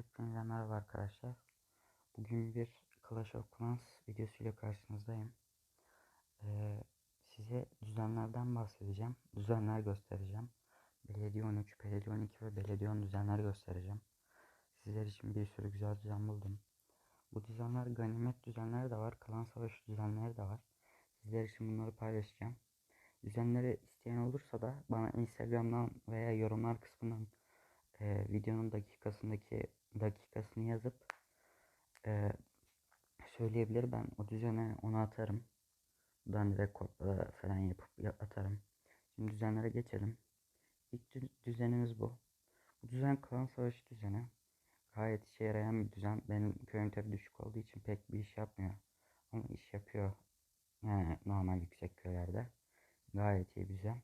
Hepinize merhaba arkadaşlar. Bugün bir Clash of Clans videosuyla karşınızdayım. Ee, size düzenlerden bahsedeceğim. Düzenler göstereceğim. Belediye 13, Belediye 12 ve Belediye 10 düzenler göstereceğim. Sizler için bir sürü güzel düzen buldum. Bu düzenler ganimet düzenleri de var. Klan savaşı düzenleri de var. Sizler için bunları paylaşacağım. Düzenleri isteyen olursa da bana Instagram'dan veya yorumlar kısmından e, videonun dakikasındaki dakikasını yazıp e, söyleyebilir. Ben o düzene onu atarım. Buradan direkt kodla falan yapıp atarım. Şimdi düzenlere geçelim. İlk düzenimiz bu. Bu düzen klan savaşı düzeni. Gayet işe yarayan bir düzen. Benim köyüm tabi düşük olduğu için pek bir iş yapmıyor. Ama iş yapıyor. Yani normal yüksek köylerde. Gayet iyi bir düzen.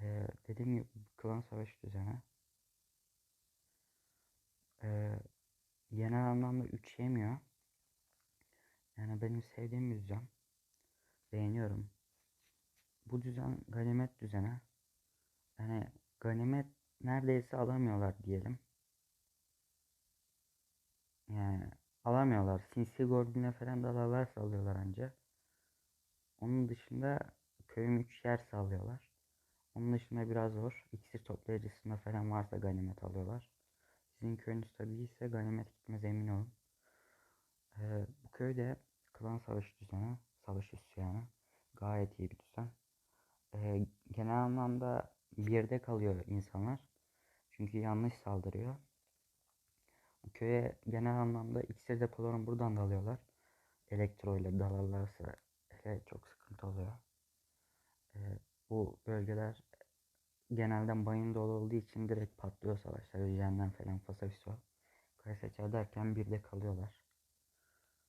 Ee, dediğim gibi klan savaşı düzeni e, genel anlamda 3 yemiyor. Yani benim sevdiğim bir düzen. Beğeniyorum. Bu düzen ganimet düzeni. Yani ganimet neredeyse alamıyorlar diyelim. Yani alamıyorlar. Sinsi Gordon'e falan dalarlar sallıyorlar anca. Onun dışında köyüm 3 yer sallıyorlar. Onun dışında biraz zor. İksir toplayıcısında falan varsa ganimet alıyorlar. Sizin köyünüz tabi ise ganimet gitmez emin olun. Ee, bu köyde klan savaşı düzeni, savaş üssü yani. Gayet iyi bir düzen. Ee, genel anlamda bir yerde kalıyor insanlar. Çünkü yanlış saldırıyor. Bu köye genel anlamda iksir depolarını buradan da alıyorlar. Elektro ile dalarlarsa hele çok sıkıntı oluyor. Ee, bu bölgeler genelde mayın dolu olduğu için direkt patlıyor savaşlar. Yüzenden falan fasafiso. Kare seçer derken bir de kalıyorlar.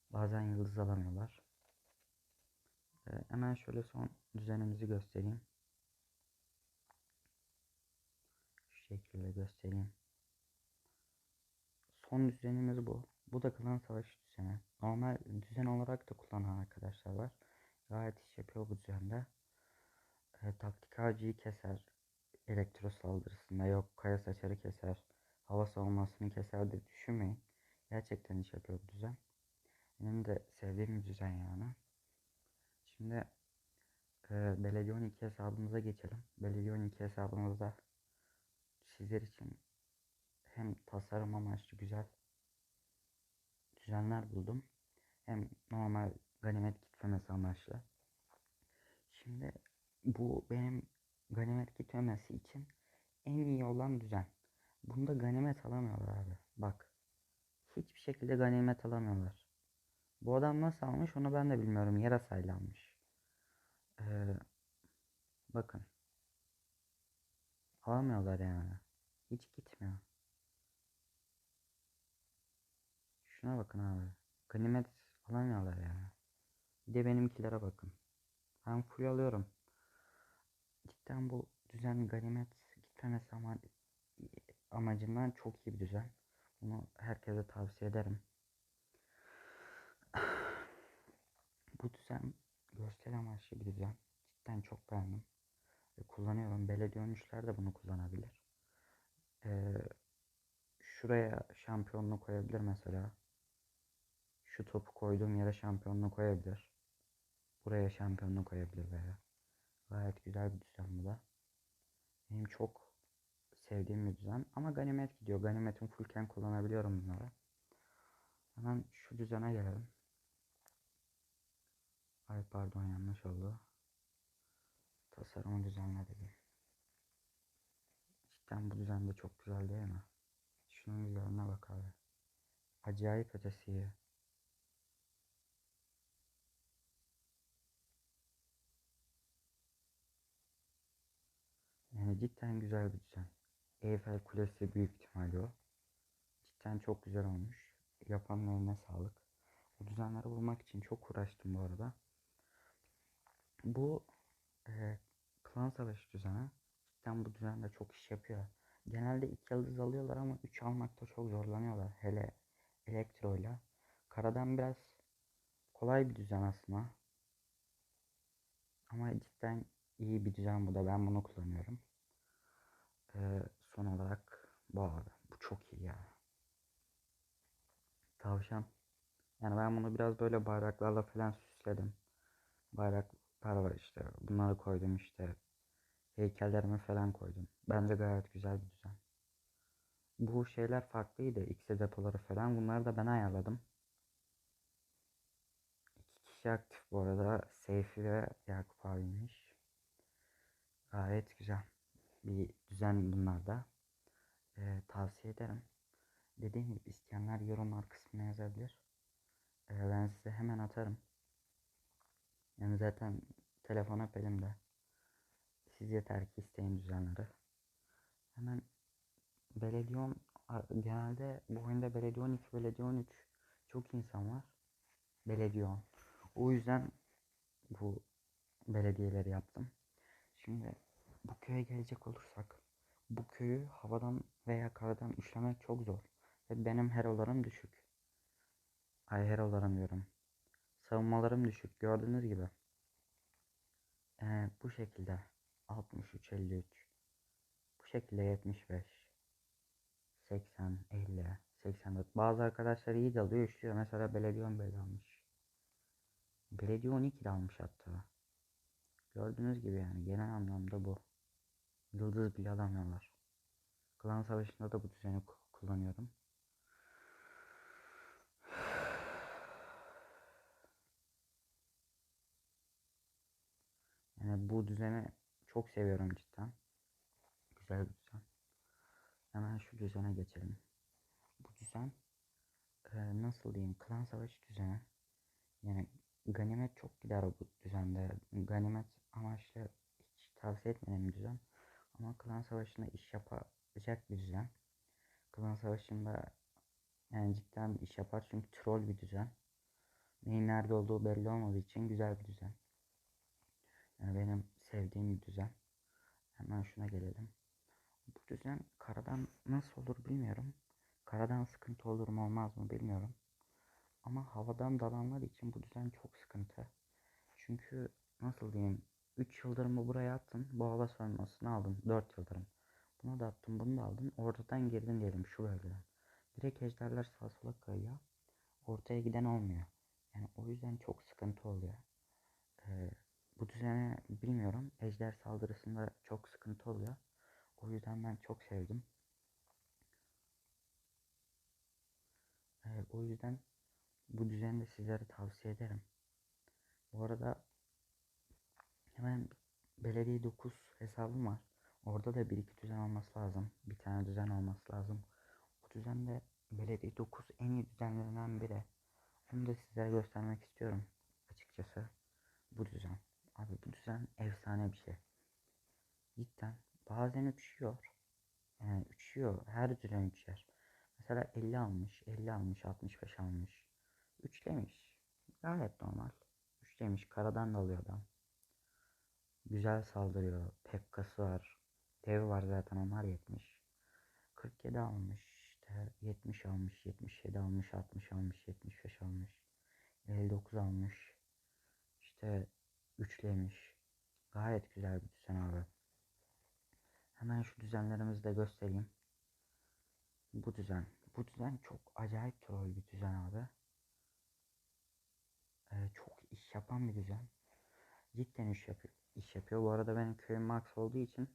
Bazen yıldız alamıyorlar. Ee, hemen şöyle son düzenimizi göstereyim. Şu şekilde göstereyim. Son düzenimiz bu. Bu da klan savaşı düzeni. Normal düzen olarak da kullanan arkadaşlar var. Gayet iş yapıyor bu düzende. E, taktik ağacıyı keser elektro saldırısında yok kaya saçarı keser, hava savunmasını keser de düşünmeyin. Gerçekten iş yapıyor düzen. Benim de sevdiğim bir düzen yani. Şimdi e, Belediye 12 hesabımıza geçelim. Belediye 12 hesabımızda sizler için hem tasarım amaçlı güzel düzenler buldum. Hem normal ganimet gitmemesi amaçlı. Şimdi bu benim ganimet gitmemesi için en iyi olan düzen. Bunda ganimet alamıyorlar abi. Bak. Hiçbir şekilde ganimet alamıyorlar. Bu adam nasıl almış onu ben de bilmiyorum. Yarasayla almış. Ee, bakın. Alamıyorlar yani. Hiç gitmiyor. Şuna bakın abi. Ganimet alamıyorlar yani. Bir de benimkilere bakın. Ben full alıyorum. Cidden bu düzen ganimet gitmemesi ama amacından çok iyi bir düzen. Bunu herkese tavsiye ederim. bu düzen görsel amaçlı bir düzen. Cidden çok beğendim. Ve kullanıyorum. Belediye 13'ler de bunu kullanabilir. Ee, şuraya şampiyonluğu koyabilir mesela. Şu topu koyduğum yere şampiyonluğu koyabilir. Buraya şampiyonluğu koyabilir veya. Gayet güzel bir düzen bu da. Benim çok sevdiğim bir düzen. Ama ganimet gidiyor. Ganimetin fullken kullanabiliyorum bunları. Hemen şu düzene gelelim. Ay pardon yanlış oldu. Tasarımı düzenledim. Cidden bu düzen de çok güzel değil mi? Şunun güzelliğine bak abi. Acayip ötesi iyi. Yani cidden güzel bir düzen. Eyfel Kulesi büyük ihtimalle o. Cidden çok güzel olmuş. Yapanın eline sağlık. Bu düzenleri bulmak için çok uğraştım bu arada. Bu e, klan savaşı düzeni. Cidden bu düzende çok iş yapıyor. Genelde iki yıldız alıyorlar ama üç almakta çok zorlanıyorlar. Hele elektroyla. Karadan biraz kolay bir düzen aslında. Ama cidden iyi bir düzen bu da. Ben bunu kullanıyorum. Ee, son olarak bu abi. Bu çok iyi ya. tavşan. Yani ben bunu biraz böyle bayraklarla falan süsledim. Bayraklar var işte. Bunları koydum işte. Heykellerimi falan koydum. Bence gayet güzel bir düzen. Bu şeyler farklıydı. X depoları falan. Bunları da ben ayarladım. İki kişi aktif bu arada. Seyfi ve Yakup abiymiş. Gayet güzel. Bir düzen bunlar da. Ee, tavsiye ederim. Dediğim gibi isteyenler yorumlar kısmına yazabilir. Ee, ben size hemen atarım. Yani zaten telefon hep elimde. Siz yeter ki isteyin düzenleri. Hemen belediye 10 genelde bu oyunda belediye 12, belediye 13 çok insan var. Belediye 10. O yüzden bu belediyeleri yaptım. Şimdi bu köye gelecek olursak bu köyü havadan veya kardan işlemek çok zor. Ve benim herolarım düşük. Ay herolarım diyorum. Savunmalarım düşük. Gördüğünüz gibi. Ee, bu şekilde. 63, 53. Bu şekilde 75. 80, 50, 84. Bazı arkadaşlar iyi dalıyor işliyor. Mesela belediye 11 almış. Belediye 12 de almış hatta. Gördüğünüz gibi yani genel anlamda bu. Yıldız bile alamıyorlar. Klan savaşında da bu düzeni kullanıyorum. Yani bu düzeni çok seviyorum cidden. Güzel bir düzen. Hemen şu düzene geçelim. Bu düzen e, nasıl diyeyim klan savaşı düzeni. Yani ganimet çok gider bu düzende. Ganimet amaçlı hiç tavsiye etmediğim düzen. Ama klan savaşında iş yapacak bir düzen. Klan savaşında yani cidden iş yapar çünkü troll bir düzen. Neyin nerede olduğu belli olmadığı için güzel bir düzen. Yani benim sevdiğim bir düzen. Hemen şuna gelelim. Bu düzen karadan nasıl olur bilmiyorum. Karadan sıkıntı olur mu olmaz mı bilmiyorum. Ama havadan dalanlar için bu düzen çok sıkıntı. Çünkü nasıl diyeyim 3 yıldırımı buraya attın. Bu hava soymasını aldın. 4 yıldırım. Bunu da attın bunu da aldın. Ortadan girdin diyelim şu bölgeden. Direkt ejderler sağa sola kayıyor. Ortaya giden olmuyor. Yani o yüzden çok sıkıntı oluyor. Ee, bu düzeni bilmiyorum. Ejder saldırısında çok sıkıntı oluyor. O yüzden ben çok sevdim. Ee, o yüzden bu düzeni de sizlere tavsiye ederim. Bu arada hemen belediye 9 hesabım var. Orada da bir iki düzen olması lazım. Bir tane düzen olması lazım. O düzende belediye 9 en iyi düzenlerinden biri. Onu da sizlere göstermek istiyorum açıkçası. Bu düzen. Abi bu düzen efsane bir şey. Cidden bazen uçuyor. Yani uçuyor. Her düzen uçar. Mesela 50 almış, 50 almış, 65 almış. Üçlemiş. Gayet normal. Üçlemiş. Karadan da alıyor adam. Güzel saldırıyor. Pekkası var. Dev var zaten onlar 70. 47 almış. işte 70 almış. 77 almış. 60 almış. 75 almış. 59 almış. İşte üçlemiş. Gayet güzel bir düzen abi. Hemen şu düzenlerimizi de göstereyim. Bu düzen. Bu düzen çok acayip troll bir düzen abi. Ee, çok iş yapan bir düzen. Cidden iş yapıyor. İş yapıyor. Bu arada benim köyüm max olduğu için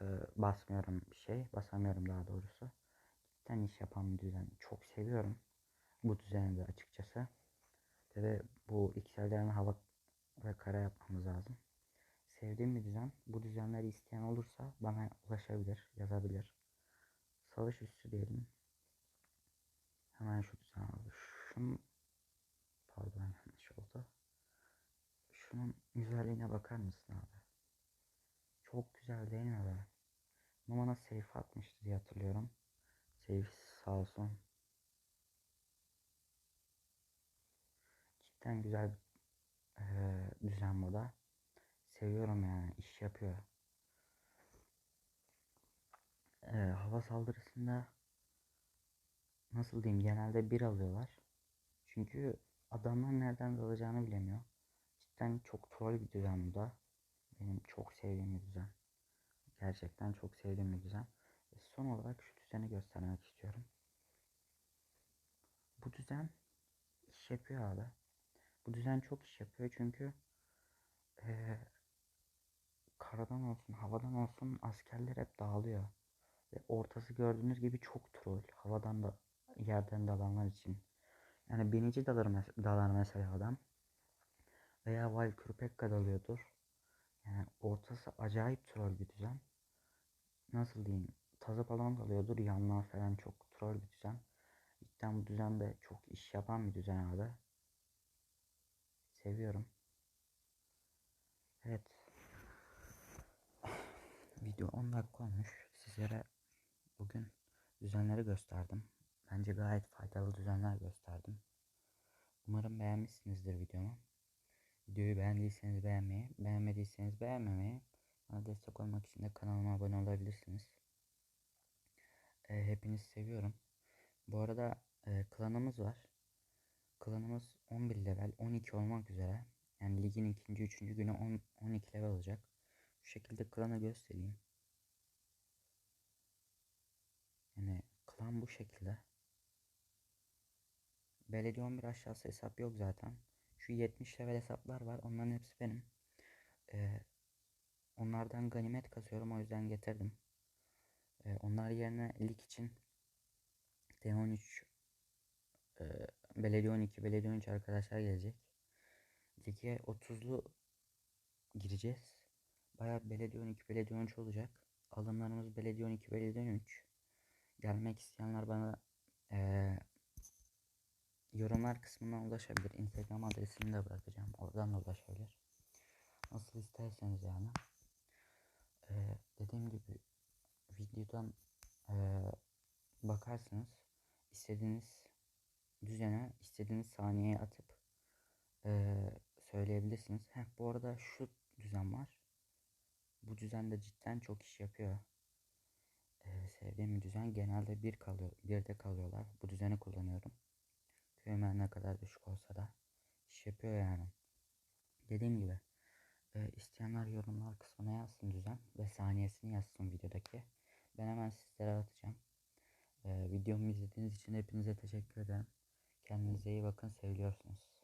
e, basmıyorum bir şey. Basamıyorum daha doğrusu. Cidden iş yapan bir düzen. Çok seviyorum. Bu düzeni de açıkçası. Ve bu XL'lerin hava ve kara yapmamız lazım. Sevdiğim bir düzen. Bu düzenleri isteyen olursa bana ulaşabilir, yazabilir. Savaş üssü diyelim. Hemen şu düzen aldı. Şunun pardon yanlış oldu. Şunun güzelliğine bakar mısın abi? Çok güzel değil mi be? Bunu bana atmıştı diye hatırlıyorum. Safe sağ olsun. Cidden güzel bir e, düzen bu da. Seviyorum yani iş yapıyor. E, hava saldırısında nasıl diyeyim genelde bir alıyorlar. Çünkü adamlar nereden dalacağını bilemiyor. Cidden çok troll bir düzen bu da. Benim çok sevdiğim bir düzen. Gerçekten çok sevdiğim bir düzen. E, son olarak şu düzeni göstermek istiyorum. düzen iş yapıyor abi. Bu düzen çok iş yapıyor çünkü eee, karadan olsun, havadan olsun askerler hep dağılıyor. Ve ortası gördüğünüz gibi çok troll. Havadan da yerden dalanlar için. Yani binici dalar, mes- dalar mesela adam. Veya Valkürpekka dalıyordur. Yani ortası acayip troll düzen. Nasıl diyeyim? Tazı falan dalıyordur. Yanlar falan çok troll düzen. Cidden bu düzende çok iş yapan bir düzen abi. Seviyorum. Evet. Video 10 dakika olmuş. Sizlere bugün düzenleri gösterdim. Bence gayet faydalı düzenler gösterdim. Umarım beğenmişsinizdir videomu. Videoyu beğendiyseniz beğenmeyi, beğenmediyseniz beğenmemeyi, bana destek olmak için de kanalıma abone olabilirsiniz. Ee, hepinizi seviyorum. Bu arada e, klanımız var. Klanımız 11 level, 12 olmak üzere. Yani ligin ikinci, üçüncü günü 10, 12 level olacak. Şu şekilde klanı göstereyim. Yani klan bu şekilde. Belediye 11 aşağısı hesap yok zaten. Şu 70 level hesaplar var. Onların hepsi benim. Ee, onlardan ganimet kasıyorum. O yüzden getirdim. Ee, onlar yerine lig için T13 e, Belediye 12, Belediye 13 arkadaşlar gelecek. Lige 30'lu gireceğiz. Bayağı Belediye 12, Belediye 13 olacak. Alımlarımız Belediye 12, Belediye 13. Gelmek isteyenler bana eee yorumlar kısmından ulaşabilir. Instagram adresini de bırakacağım. Oradan da ulaşabilir. Nasıl isterseniz yani. Ee, dediğim gibi videodan ee, bakarsınız. istediğiniz düzene istediğiniz saniyeye atıp ee, söyleyebilirsiniz. Heh, bu arada şu düzen var. Bu düzen de cidden çok iş yapıyor. Ee, sevdiğim bir düzen genelde bir kalıyor, birde kalıyorlar. Bu düzeni kullanıyorum. Köymen ne kadar düşük olsa da iş yapıyor yani. Dediğim gibi e, isteyenler yorumlar kısmına yazsın düzen ve saniyesini yazsın videodaki. Ben hemen sizlere atacağım. E, videomu izlediğiniz için hepinize teşekkür ederim. Kendinize iyi bakın. Seviliyorsunuz.